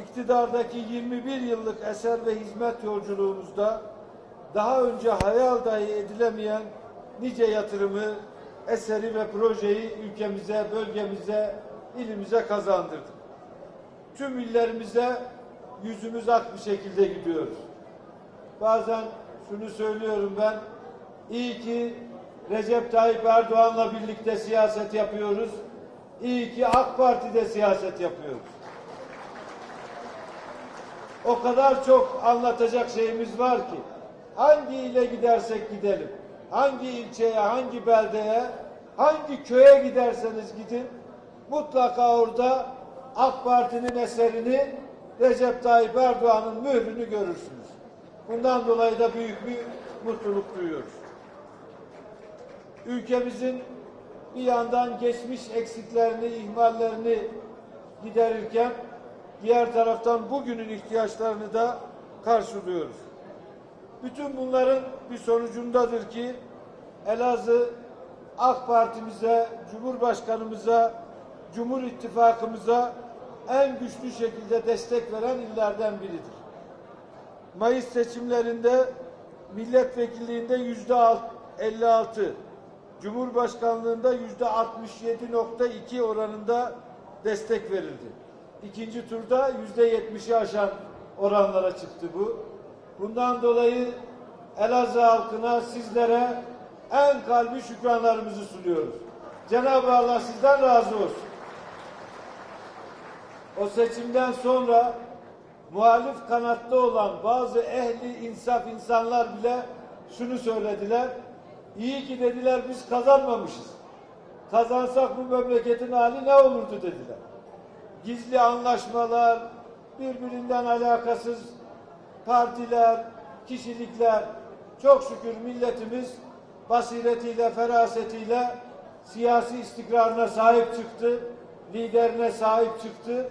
iktidardaki 21 yıllık eser ve hizmet yolculuğumuzda daha önce hayal dahi edilemeyen nice yatırımı, eseri ve projeyi ülkemize, bölgemize, ilimize kazandırdık. Tüm illerimize yüzümüz ak bir şekilde gidiyoruz. Bazen şunu söylüyorum ben, iyi ki Recep Tayyip Erdoğan'la birlikte siyaset yapıyoruz. İyi ki AK Parti'de siyaset yapıyoruz. O kadar çok anlatacak şeyimiz var ki hangi ile gidersek gidelim, hangi ilçeye, hangi beldeye, hangi köye giderseniz gidin mutlaka orada AK Parti'nin eserini Recep Tayyip Erdoğan'ın mührünü görürsünüz. Bundan dolayı da büyük bir mutluluk duyuyoruz. Ülkemizin bir yandan geçmiş eksiklerini, ihmallerini giderirken diğer taraftan bugünün ihtiyaçlarını da karşılıyoruz. Bütün bunların bir sonucundadır ki Elazığ AK Parti'mize, Cumhurbaşkanımıza, Cumhur İttifakımıza en güçlü şekilde destek veren illerden biridir. Mayıs seçimlerinde milletvekilliğinde yüzde 56, Cumhurbaşkanlığında yüzde 67.2 oranında destek verildi. İkinci turda yüzde 70'i aşan oranlara çıktı bu. Bundan dolayı Elazığ halkına, sizlere en kalbi şükranlarımızı sunuyoruz. Cenab-ı Allah sizden razı olsun. O seçimden sonra muhalif kanatta olan bazı ehli insaf insanlar bile şunu söylediler. İyi ki dediler biz kazanmamışız. Kazansak bu memleketin hali ne olurdu dediler. Gizli anlaşmalar, birbirinden alakasız partiler, kişilikler çok şükür milletimiz basiretiyle, ferasetiyle siyasi istikrarına sahip çıktı, liderine sahip çıktı.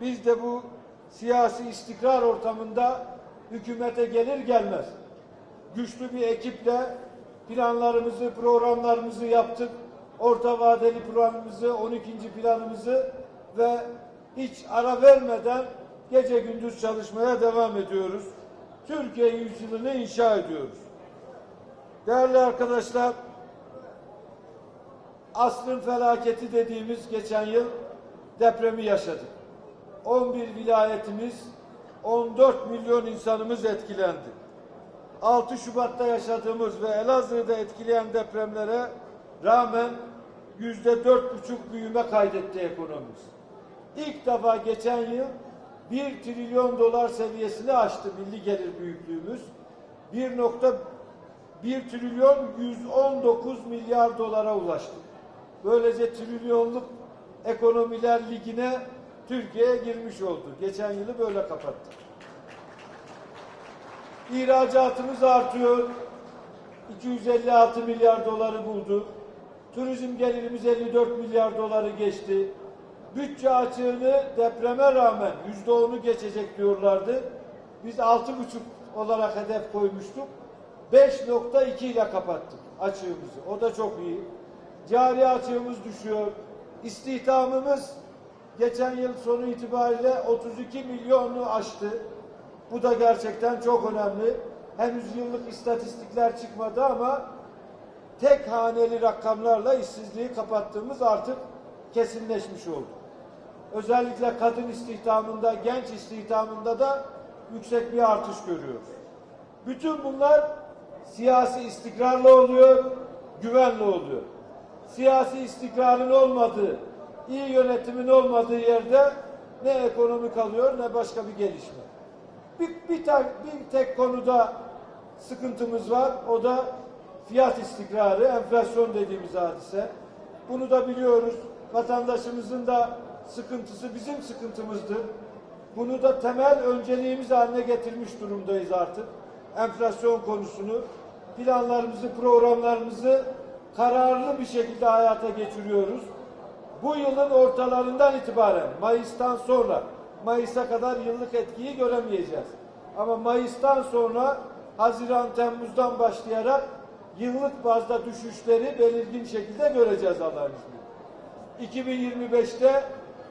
Biz de bu siyasi istikrar ortamında hükümete gelir gelmez güçlü bir ekiple planlarımızı, programlarımızı yaptık. Orta vadeli planımızı, 12. planımızı ve hiç ara vermeden gece gündüz çalışmaya devam ediyoruz. Türkiye yüzyılını inşa ediyoruz. Değerli arkadaşlar, asrın felaketi dediğimiz geçen yıl depremi yaşadık. 11 vilayetimiz, 14 milyon insanımız etkilendi. 6 Şubat'ta yaşadığımız ve Elazığ'da etkileyen depremlere rağmen yüzde dört buçuk büyüme kaydetti ekonomimiz. İlk defa geçen yıl 1 trilyon dolar seviyesini aştı milli gelir büyüklüğümüz. 1.1 trilyon 119 milyar dolara ulaştı. Böylece trilyonluk ekonomiler ligine Türkiye girmiş oldu. Geçen yılı böyle kapattık. İhracatımız artıyor. 256 milyar doları buldu. Turizm gelirimiz 54 milyar doları geçti. Bütçe açığını depreme rağmen yüzde onu geçecek diyorlardı. Biz altı buçuk olarak hedef koymuştuk. 5.2 ile kapattık açığımızı. O da çok iyi. Cari açığımız düşüyor. İstihdamımız geçen yıl sonu itibariyle 32 milyonu aştı. Bu da gerçekten çok önemli. Henüz yıllık istatistikler çıkmadı ama tek haneli rakamlarla işsizliği kapattığımız artık kesinleşmiş oldu. Özellikle kadın istihdamında, genç istihdamında da yüksek bir artış görüyoruz. Bütün bunlar siyasi istikrarla oluyor, güvenle oluyor. Siyasi istikrarın olmadığı, iyi yönetimin olmadığı yerde ne ekonomi kalıyor ne başka bir gelişme. Bir, bir, tek, bir tek konuda sıkıntımız var. O da fiyat istikrarı, enflasyon dediğimiz hadise. Bunu da biliyoruz. Vatandaşımızın da sıkıntısı bizim sıkıntımızdır. Bunu da temel önceliğimiz haline getirmiş durumdayız artık. Enflasyon konusunu, planlarımızı, programlarımızı kararlı bir şekilde hayata geçiriyoruz. Bu yılın ortalarından itibaren, Mayıs'tan sonra, Mayıs'a kadar yıllık etkiyi göremeyeceğiz. Ama Mayıs'tan sonra Haziran, Temmuz'dan başlayarak yıllık bazda düşüşleri belirgin şekilde göreceğiz Allah'ın izniyle. 2025'te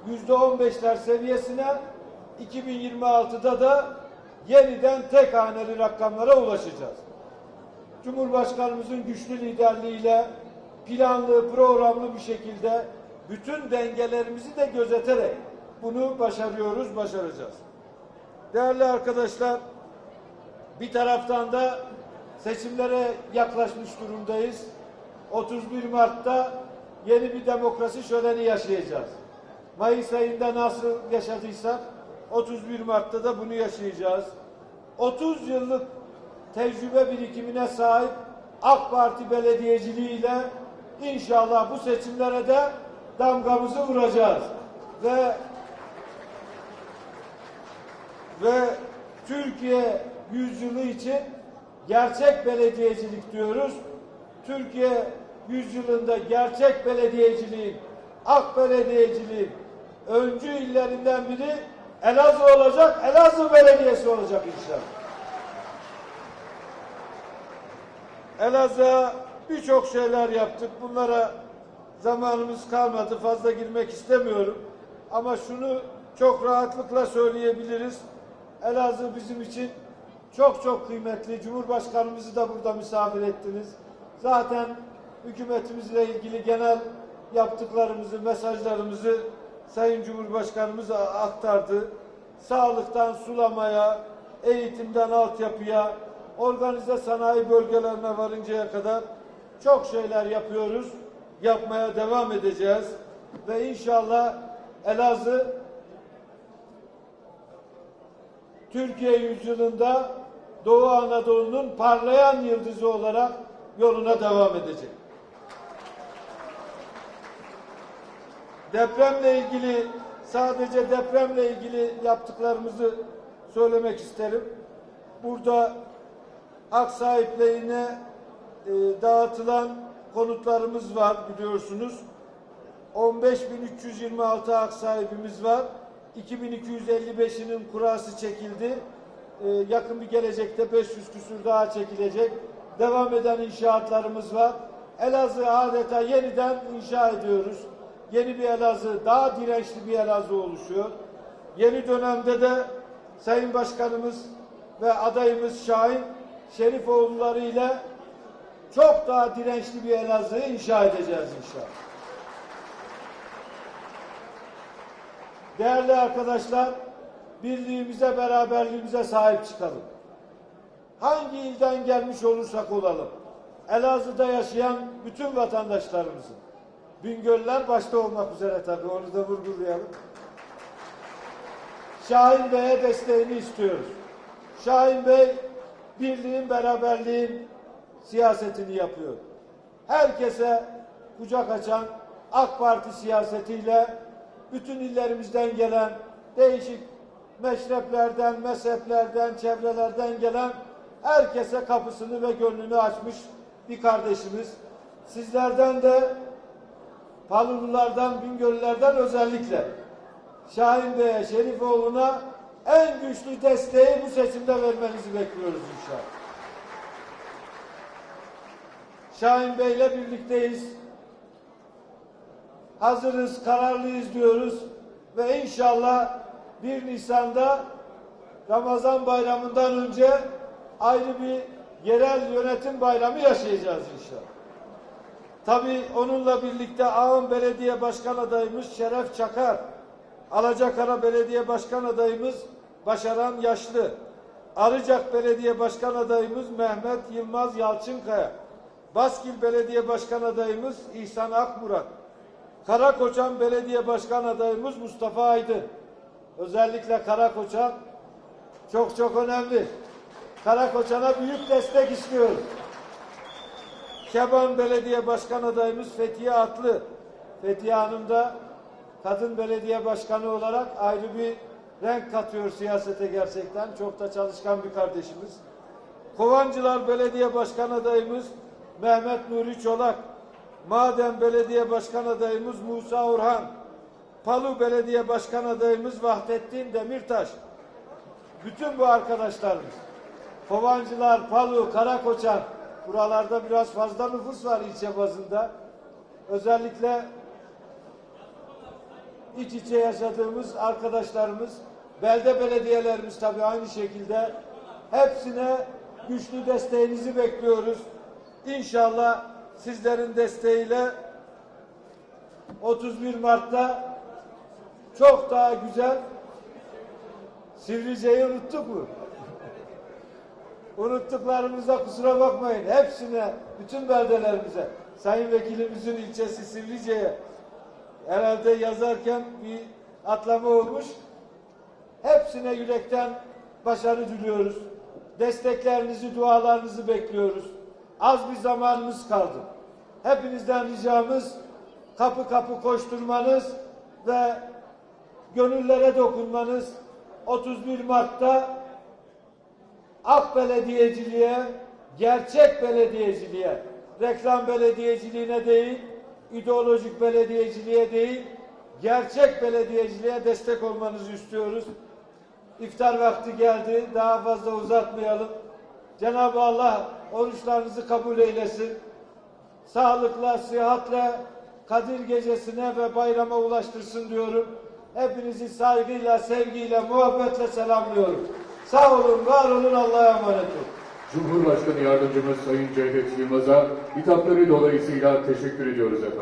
yüzde on beşler seviyesine 2026'da da yeniden tek haneli rakamlara ulaşacağız. Cumhurbaşkanımızın güçlü liderliğiyle planlı, programlı bir şekilde bütün dengelerimizi de gözeterek bunu başarıyoruz, başaracağız. Değerli arkadaşlar, bir taraftan da seçimlere yaklaşmış durumdayız. 31 Mart'ta yeni bir demokrasi şöleni yaşayacağız. Mayıs ayında nasıl yaşadıysak 31 Mart'ta da bunu yaşayacağız. 30 yıllık tecrübe birikimine sahip AK Parti belediyeciliğiyle inşallah bu seçimlere de damgamızı vuracağız. Ve ve Türkiye yüzyılı için gerçek belediyecilik diyoruz. Türkiye yüzyılında gerçek belediyeciliğin, ak belediyeciliğin öncü illerinden biri Elazığ olacak, Elazığ Belediyesi olacak inşallah. Elazığ'a birçok şeyler yaptık. Bunlara zamanımız kalmadı. Fazla girmek istemiyorum. Ama şunu çok rahatlıkla söyleyebiliriz. Elazığ bizim için çok çok kıymetli. Cumhurbaşkanımızı da burada misafir ettiniz. Zaten hükümetimizle ilgili genel yaptıklarımızı, mesajlarımızı Sayın Cumhurbaşkanımız aktardı. Sağlıktan sulamaya, eğitimden altyapıya, organize sanayi bölgelerine varıncaya kadar çok şeyler yapıyoruz. Yapmaya devam edeceğiz. Ve inşallah Elazığ Türkiye yüzyılında Doğu Anadolu'nun parlayan yıldızı olarak yoluna devam edecek. Depremle ilgili sadece depremle ilgili yaptıklarımızı söylemek isterim. Burada hak sahiplerine e, dağıtılan konutlarımız var biliyorsunuz. 15.326 hak sahibimiz var. 2255'inin kurası çekildi. Ee, yakın bir gelecekte 500 küsür daha çekilecek. Devam eden inşaatlarımız var. Elazığ adeta yeniden inşa ediyoruz. Yeni bir Elazığ, daha dirençli bir Elazığ oluşuyor. Yeni dönemde de Sayın Başkanımız ve adayımız Şahin Şerifoğulları ile çok daha dirençli bir Elazığ'ı inşa edeceğiz inşallah. Değerli arkadaşlar, birliğimize, beraberliğimize sahip çıkalım. Hangi ilden gelmiş olursak olalım, Elazığ'da yaşayan bütün vatandaşlarımızın, Bingöller başta olmak üzere tabii, onu da vurgulayalım. Şahin Bey'e desteğini istiyoruz. Şahin Bey, birliğin, beraberliğin siyasetini yapıyor. Herkese kucak açan AK Parti siyasetiyle bütün illerimizden gelen değişik meşreplerden, mezheplerden, çevrelerden gelen herkese kapısını ve gönlünü açmış bir kardeşimiz. Sizlerden de Palululardan, Bingöllülerden özellikle Şahin Bey'e, Şerifoğlu'na en güçlü desteği bu seçimde vermenizi bekliyoruz inşallah. Şahin Bey'le birlikteyiz hazırız, kararlıyız diyoruz ve inşallah 1 Nisan'da Ramazan bayramından önce ayrı bir yerel yönetim bayramı yaşayacağız inşallah. Tabi onunla birlikte Ağın Belediye Başkan adayımız Şeref Çakar, Alacakara Belediye Başkan adayımız Başaran Yaşlı, Arıcak Belediye Başkan adayımız Mehmet Yılmaz Yalçınkaya, Baskil Belediye Başkan adayımız İhsan Akmurat, Karakoçan Belediye Başkan adayımız Mustafa Aydın. Özellikle Karakoçan çok çok önemli. Karakoçan'a büyük destek istiyoruz. Keban Belediye Başkan adayımız Fethiye Atlı. Fethiye Hanım da kadın belediye başkanı olarak ayrı bir renk katıyor siyasete gerçekten. Çok da çalışkan bir kardeşimiz. Kovancılar Belediye Başkan adayımız Mehmet Nuri Çolak. Maden Belediye Başkan adayımız Musa Orhan, Palu Belediye Başkan adayımız Vahdettin Demirtaş. Bütün bu arkadaşlarımız, Kovancılar, Palu, Karakoçan, buralarda biraz fazla nüfus var ilçe bazında. Özellikle iç içe yaşadığımız arkadaşlarımız Belde belediyelerimiz tabii aynı şekilde. Hepsine güçlü desteğinizi bekliyoruz. İnşallah sizlerin desteğiyle 31 Mart'ta çok daha güzel Sivrice'yi unuttuk mu? Unuttuklarımıza kusura bakmayın. Hepsine, bütün beldelerimize, Sayın Vekilimizin ilçesi Sivrice'ye herhalde yazarken bir atlama olmuş. Hepsine yürekten başarı diliyoruz. Desteklerinizi, dualarınızı bekliyoruz. Az bir zamanımız kaldı. Hepinizden ricamız kapı kapı koşturmanız ve gönüllere dokunmanız 31 Mart'ta ak belediyeciliğe, gerçek belediyeciliğe, reklam belediyeciliğine değil, ideolojik belediyeciliğe değil, gerçek belediyeciliğe destek olmanızı istiyoruz. İftar vakti geldi. Daha fazla uzatmayalım. Cenab-ı Allah oruçlarınızı kabul eylesin. Sağlıkla, sıhhatle Kadir gecesine ve bayrama ulaştırsın diyorum. Hepinizi saygıyla, sevgiyle, muhabbetle selamlıyorum. Sağ olun, var olun, Allah'a emanet olun. Cumhurbaşkanı Yardımcımız Sayın Cevdet Yılmaz'a hitapları dolayısıyla teşekkür ediyoruz efendim.